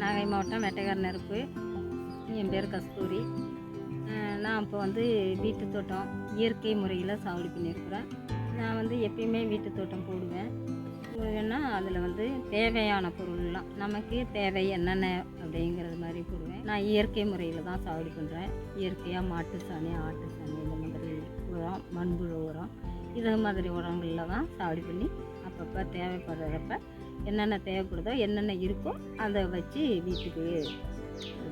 மாவட்டம் வெட்டைக்கார நெருப்பு. என் பேர் கஸ்தூரி. நான் இப்போ வந்து வீட்டு தோட்டம் இயற்கை முறையில் சாகுடி பண்ணியிருக்கிறேன். நான் வந்து எப்பயுமே வீட்டு தோட்டம் போடுவேன். போடுவேன்னா அதில் வந்து தேவையான பொருள்லாம் நமக்கு தேவை என்னென்ன அப்படிங்கிறது மாதிரி போடுவேன். நான் இயற்கை முறையில் தான் சாகுடி பண்ணுறேன் இயற்கையாக மாட்டு சாணி ஆட்டு சாணி இந்த மாதிரி உரம் மண்புழு உரம் இது மாதிரி உரங்களில் தான் சாகுபடி பண்ணி அப்பப்போ தேவைப்படுறப்ப என்னென்ன தேவைப்படுதோ என்னென்ன இருக்கோ அதை வச்சு வீட்டுக்கு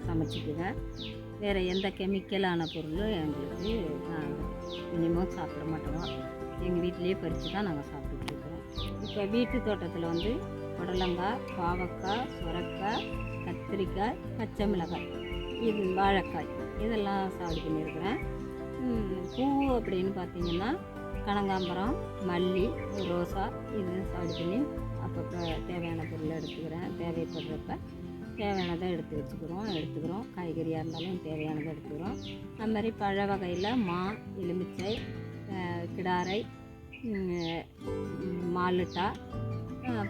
சமைச்சிக்குவேன் வேறு எந்த கெமிக்கலான பொருளும் எங்களுக்கு நாங்கள் மினிமம் சாப்பிட மாட்டோம். எங்கள் வீட்டிலேயே பறித்து தான் நாங்கள் சாப்பிட்டுட்ருக்குறோம் இப்போ வீட்டு தோட்டத்தில் வந்து புடலங்காய் பாவக்காய் சுரக்காய் கத்திரிக்காய் பச்சை மிளகாய் இது வாழைக்காய் இதெல்லாம் சாப்பிடு பண்ணியிருக்கிறேன். பூ அப்படின்னு பார்த்தீங்கன்னா கனகாம்பரம் மல்லி ரோசா இது சாப்பிடு பண்ணி அப்பப்போ தேவையான பொருளை எடுத்துக்கிறேன். தேவைப்படுறப்ப தேவையானதை எடுத்து வச்சுக்கிறோம். எடுத்துக்கிறோம். காய்கறியாக இருந்தாலும் தேவையானதை எடுத்துக்கிறோம். அது மாதிரி பழ வகையில் மா எலுமிச்சை கிடாரை மாலுட்டா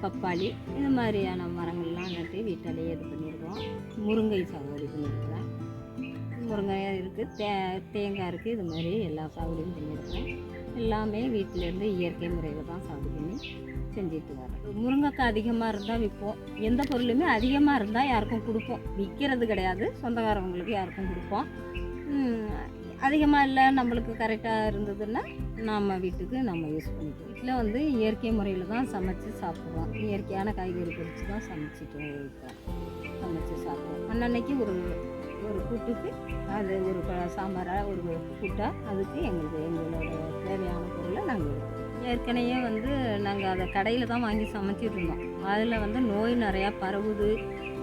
பப்பாளி இது மாதிரியான மரங்கள்லாம் நட்டு வீட்டிலேயே இது பண்ணியிருக்கோம் முருங்கை சாகுபடி பண்ணியிருக்கிறேன். முருங்கை இருக்குது தே தேங்காய் இருக்குது இது மாதிரி எல்லா சாகுபடியும் பண்ணியிருக்கிறேன். எல்லாமே வீட்டிலேருந்து இயற்கை முறையில் தான் சாகு பண்ணி செஞ்சுட்டு வரோம் முருங்கைக்காய் அதிகமாக இருந்தால் விற்போம். எந்த பொருளுமே அதிகமாக இருந்தால் யாருக்கும் கொடுப்போம். விற்கிறது கிடையாது. சொந்தக்காரவங்களுக்கு யாருக்கும் கொடுப்போம். அதிகமாக இல்லை நம்மளுக்கு கரெக்டாக இருந்ததுன்னா நம்ம வீட்டுக்கு நம்ம யூஸ் பண்ணிக்குவோம். வீட்டில் வந்து இயற்கை முறையில் தான் சமைச்சு சாப்பிடுவோம். இயற்கையான காய்கறி பொறிச்சு தான் சமைச்சிட்டு சமைச்சு சாப்பிடுவோம். அன்னன்னைக்கு ஒரு ஒரு கூட்டுக்கு அது ஒரு சாம்பாராக ஒரு கூட்டாக அதுக்கு எங்களுக்கு எங்களோட தேவையான பொருளை நாங்கள் ஏற்கனவே வந்து நாங்கள் அதை கடையில் தான் வாங்கி சமைச்சிட்டு இருந்தோம். அதில் வந்து நோய் நிறையா பரவுது.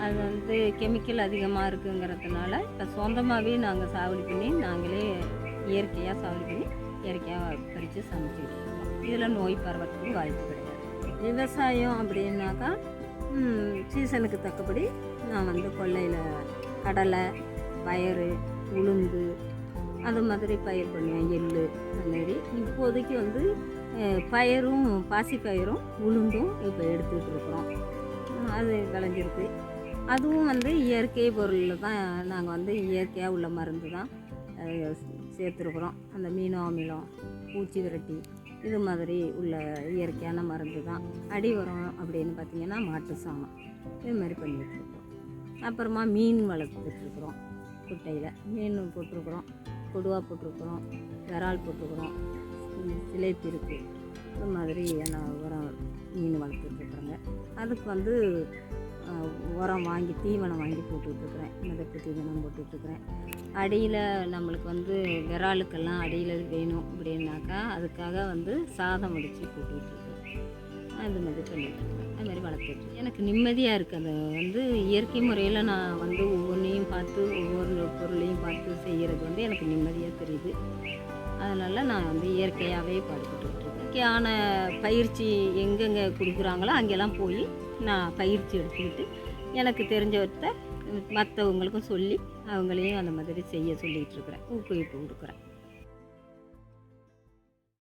அது வந்து கெமிக்கல் அதிகமாக இருக்குங்கிறதுனால இப்போ சொந்தமாகவே நாங்கள் சாவடி பண்ணி நாங்களே இயற்கையாக சாவடி பண்ணி இயற்கையாக பறித்து சமைச்சிட்டு இருக்கோம். இதில் நோய் பரவத்துக்கு வாய்ப்பு கிடையாது. விவசாயம் அப்படின்னாக்கா சீசனுக்கு தக்கபடி நான் வந்து கொல்லையில் கடலை பயறு உளுந்து அது மாதிரி பயிர் பண்ணுவேன் எள்ளு அந்த மாதிரி. இப்போதைக்கு வந்து பயிரும் பயரும் பாசிப்பயிரும் உளுந்தும் இப்போ எடுத்துகிட்டு இருக்கிறோம். அது விளைஞ்சிருக்கு. அதுவும் வந்து இயற்கை பொருளில் தான் நாங்கள் வந்து இயற்கையாக உள்ள மருந்து தான் சேர்த்துருக்குறோம். அந்த மீனோ அமிலம் பூச்சி விரட்டி இது மாதிரி உள்ள இயற்கையான மருந்து தான். அடி உரம் அப்படின்னு பார்த்தீங்கன்னா மாட்டு சாணம். இது மாதிரி பண்ணிகிட்ருக்கோம் அப்புறமா மீன் வளர்த்துட்ருக்குறோம் குட்டையில் மீன் போட்டிருக்குறோம் கொடுவா போட்டிருக்குறோம் விரால் போட்டிருக்குறோம் ம், இருக்குது இது மாதிரி நான் உரம் மீன் வளர்த்துட்ருக்குறேங்க. அதுக்கு வந்து உரம் வாங்கி தீவனம் வாங்கி போட்டுட்ருக்குறேன். மிதப்பு தீவனம் போட்டுட்ருக்குறேன். அடியில் நம்மளுக்கு வந்து விராலுக்கெல்லாம் அடியில் வேணும் அப்படின்னாக்கா அதுக்காக வந்து சாதம் வடித்து போட்டுட்ருக்கேன் அது மாதிரி பண்ணிட்டுருக்கேன் அது மாதிரி வளர்த்துட்டு எனக்கு நிம்மதியாக இருக்குது அது வந்து இயற்கை முறையில் நான் வந்து ஒவ்வொன்றையும் பார்த்து ஒவ்வொரு பொருளையும் பார்த்து செய்கிறது வந்து எனக்கு நிம்மதியாக தெரியுது. அதனால் நான் வந்து இயற்கையாகவே பாடுபட்டுருக்கேன் இயற்கையான பயிற்சி எங்கெங்கே கொடுக்குறாங்களோ அங்கெல்லாம் போய் நான் பயிற்சி எடுத்துக்கிட்டு எனக்கு தெரிஞ்சவற்றை மற்றவங்களுக்கும் சொல்லி அவங்களையும் அந்த மாதிரி செய்ய சொல்லிகிட்டு இருக்கிறேன். ஊக்குவிப்பு கொடுக்குறேன்.